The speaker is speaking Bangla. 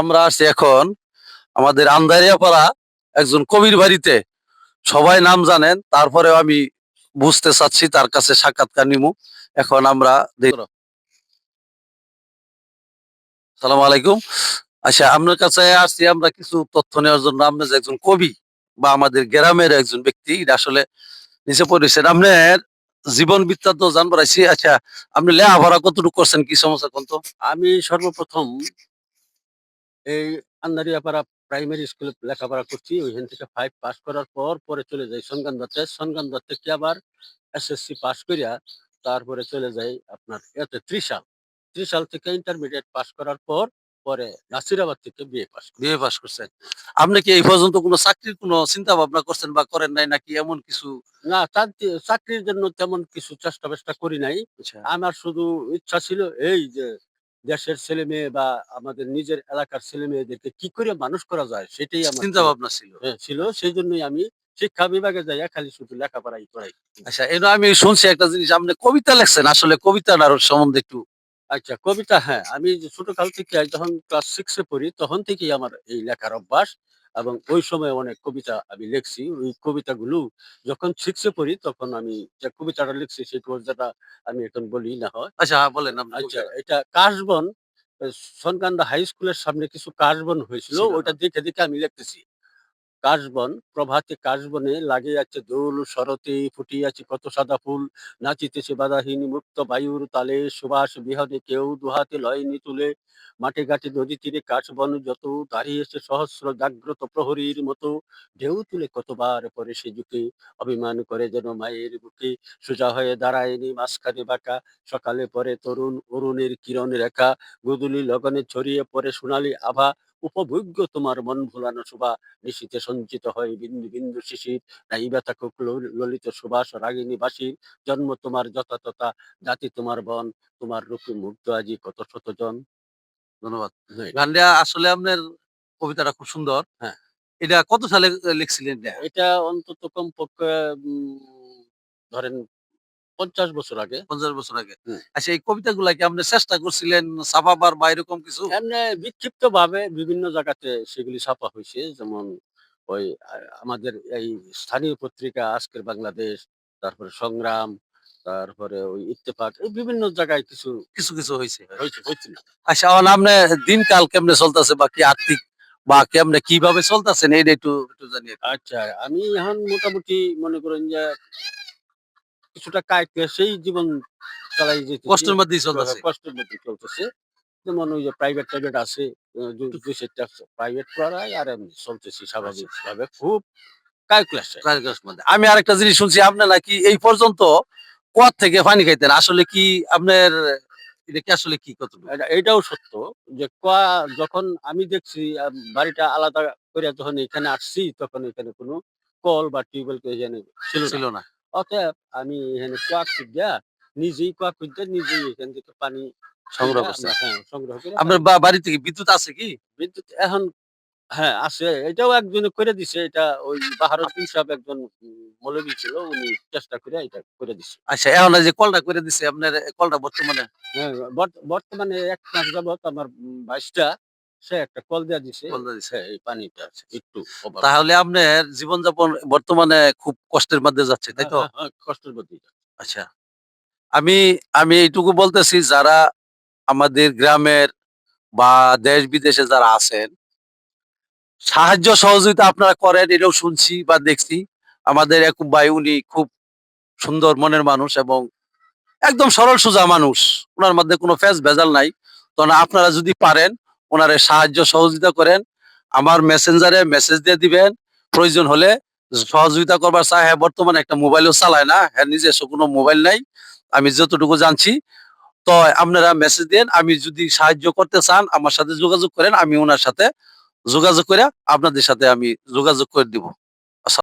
আমরা আছি এখন আমাদের আন্দারিয়াপাড়া একজন কবির বাড়িতে। সবাই নাম জানেন, তারপরেও আমি বুঝতে চাচ্ছি, তার কাছে সাক্ষাৎকার নিমু। এখন আমরা সালাম আলাইকুম। আচ্ছা আপনার কাছে আসছি, আমরা কিছু তথ্য নেওয়ার জন্য। আপনি যে একজন কবি বা আমাদের গ্রামের একজন ব্যক্তি, এটা আসলে নিচে পড়েছেন আপনার জীবন বৃত্তান্ত জানবার আছি। আচ্ছা আপনি লেখাপড়া কতটুকু করছেন? কি সমস্যা কোন তো? আমি সর্বপ্রথম এই আন্দারিয়া আন্দারিয়াপাড়া প্রাইমারি স্কুলে লেখাপড়া করছি ওইখান থেকে ফাইভ পাস করার পর পরে চলে যাই সনগান দত্তে। সনগান দত্ত থেকে আবার এসএসসি পাস করিয়া তারপরে চলে যাই আপনার এতে ত্রিশাল। ত্রিশাল থেকে ইন্টারমিডিয়েট পাস করার পর পরে নাসিরাবাদ থেকে বিএ পাস বিএ পাস করছেন। আপনি কি এই পর্যন্ত কোনো চাকরির কোনো চিন্তা ভাবনা করছেন বা করেন নাই নাকি এমন কিছু? না চাকরি- চাকরির জন্য তেমন কিছু চেষ্টা বেষ্টা করি নাই। আচ্ছা। আমার শুধু ইচ্ছা ছিল এই যে দেশের ছেলে মেয়ে বা আমাদের নিজের এলাকার ছেলে মেয়েদেরকে কি করে মানুষ করা যায় সেটাই আমার চিন্তা ভাবনা ছিল। হ্যাঁ, ছিল সেই জন্যই আমি শিক্ষা বিভাগে যাইয়া খালি শুধু লেখাপড়াই করাই। আচ্ছা এটা আমি শুনছি একটা জিনিস আপনি কবিতা লেখছেন আসলে কবিতা কবিতাটার সম্বন্ধে একটু। আচ্ছা কবিতা হ্যাঁ আমি ছোট ছোটকাল থেকে যখন ক্লাস সিক্সে পড়ি তখন থেকেই আমার এই লেখার অভ্যাস। এবং ওই সময় অনেক কবিতা আমি লিখছি। ওই কবিতাগুলো যখন সিক্সে পড়ি তখন আমি যে কবিতাটা লিখছি সেই কবিতাটা আমি এখন বলি না হয়। আচ্ছা হ্যাঁ, বলেন আচ্ছা এটা কাশবন সনকান্দা হাই স্কুলের সামনে কিছু কাশবন হয়েছিল ছিল, ওটা দেখে দেখে আমি লিখতেছি। কাশবন, প্রভাতে কাশবনে লাগিয়াছে দোল, শরতে ফুটিয়াছে কত সাদা ফুল। নাচিতেছে বাধাহীন মুক্ত বায়ুর তালে, সুবাস বিহনে কেউ দুহাতে লয়নি তুলে। মাঠে ঘাটে নদী তীরে কাশবন যত, দাঁড়িয়েছে সহস্র জাগ্রত প্রহরীর মতো। ঢেউ তুলে কতবার পরে সে যুগে অভিমান করে যেন মায়ের বুকে। সোজা হয়ে দাঁড়ায়নি মাঝখানে বাঁকা, সকালে পরে তরুণ অরুণের কিরণ রেখা। গোধূলি লগনে ছড়িয়ে পড়ে সোনালি আভা উপভোগ্য তোমার মন ভুলানো শোভা। নিশীতে সঞ্চিত হয় বিন্দু বিন্দু শিশির। নাইবা থাকুক ললিত সুবাস রাগিনী বাসীর জন্ম তোমার যথাতথা জাতি তোমার বন। তোমার রূপে মুগ্ধ আজি কত শত জন। ধন্যবাদ। হ্যাঁ, আসলে আপনার কবিতাটা খুব সুন্দর। হ্যাঁ। এটা কত সালে লিখছিলেন এটা? অন্তত কমপক্ষে ধরেন পঞ্চাশ বছর আগে। পঞ্চাশ বছর আগে। আচ্ছা এই কবিতাগুলা কি আপনি চেষ্টা করছিলেন ছাপাবার বা এরকম কিছু? এমনি বিক্ষিপ্ত ভাবে বিভিন্ন জায়গাতে সেগুলি ছাপা হয়েছে। যেমন ওই আমাদের এই স্থানীয় পত্রিকা আজকের বাংলাদেশ তারপরে সংগ্রাম তারপরে ওই ইত্তেফাক এই বিভিন্ন জায়গায় কিছু কিছু কিছু হয়েছে। আচ্ছা এখন আপনি দিনকাল কেমনে চলতেছে বা কি আর্থিক বা কেমনে কীভাবে চলতেছেন এইটা একটু একটু জানিয়ে আচ্ছা আমি এখন মোটামুটি মনে করেন যে কিছুটা কায়কে সেই জীবন চালাই যেতে কষ্টের মধ্যেই চলতেছে। কষ্টের মধ্যে চলতেছে। যেমন ওই যে প্রাইভেট টাইভেট আছে দুই চারটা প্রাইভেট করাই আর এমনি চলতেছি স্বাভাবিক ভাবে খুব। আমি আরেকটা জিনিস শুনছি আপনি নাকি এই পর্যন্ত কুয়ার থেকে পানি খাইতেন? আসলে কি আপনার এটা কি আসলে কি কত এটাও সত্য যে কোয়া যখন আমি দেখছি বাড়িটা আলাদা করে যখন এখানে আসছি তখন এখানে কোনো কল বা টিউবওয়েল ছিল ছিল না। অতএব আমি এখানে কোয়া খুঁজা নিজেই কোয়া খুঁজতে নিজেই এখান থেকে পানি সংগ্রহ আমরা- হ্যাঁ সংগ্রহ করে আপনার বাড়ি থেকে বিদ্যুৎ আছে কি? বিদ্যুৎ এখন হ্যাঁ আছে। এটাও একজনে করে দিছে। এটা ওই বাহারুদ্দিন সাহেব একজন মৌলবী ছিল উনি চেষ্টা করে এটা করে দিছে। আচ্ছা এখন যে কলটা করে দিছে আপনার কলটা বর্তমানে? হ্যাঁ বর্ত- বর্তমানে এক মাস যাবত আমার বাইশটা সে একটা কল দেওয়া দিছে। কল দিয়ে দিছে। হ্যাঁ, এই পানিটা আছে একটু তাহলে আপনার জীবনযাপন বর্তমানে খুব কষ্টের মধ্যে যাচ্ছে তাই তো? হ্যাঁ, হ্যাঁ, কষ্টের যাচ্ছে। আচ্ছা। আমি আমি এইটুকু বলতেছি যারা আমাদের গ্রামের বা দেশ বিদেশে যারা আছেন সাহায্য সহযোগিতা আপনারা করেন এটাও শুনছি বা দেখছি। আমাদের এক ভাই উনি খুব সুন্দর মনের মানুষ এবং একদম সরল সোজা মানুষ। ওনার মধ্যে কোনো ফেস ভেজাল নাই। তো না আপনারা যদি পারেন ওনারে সাহায্য সহযোগিতা করেন। আমার মেসেঞ্জারে মেসেজ দিয়ে দিবেন। প্রয়োজন হলে সহযোগিতা করবার চাই হ্যাঁ বর্তমানে একটা মোবাইলও চালায় না। হ্যাঁ নিজস্ব কোনো মোবাইল নাই। আমি যতটুকু জানছি, তো আপনারা মেসেজ দেন। আমি যদি সাহায্য করতে চান, আমার সাথে যোগাযোগ করেন। আমি ওনার সাথে যোগাযোগ করে আপনাদের সাথে আমি যোগাযোগ করে দিব।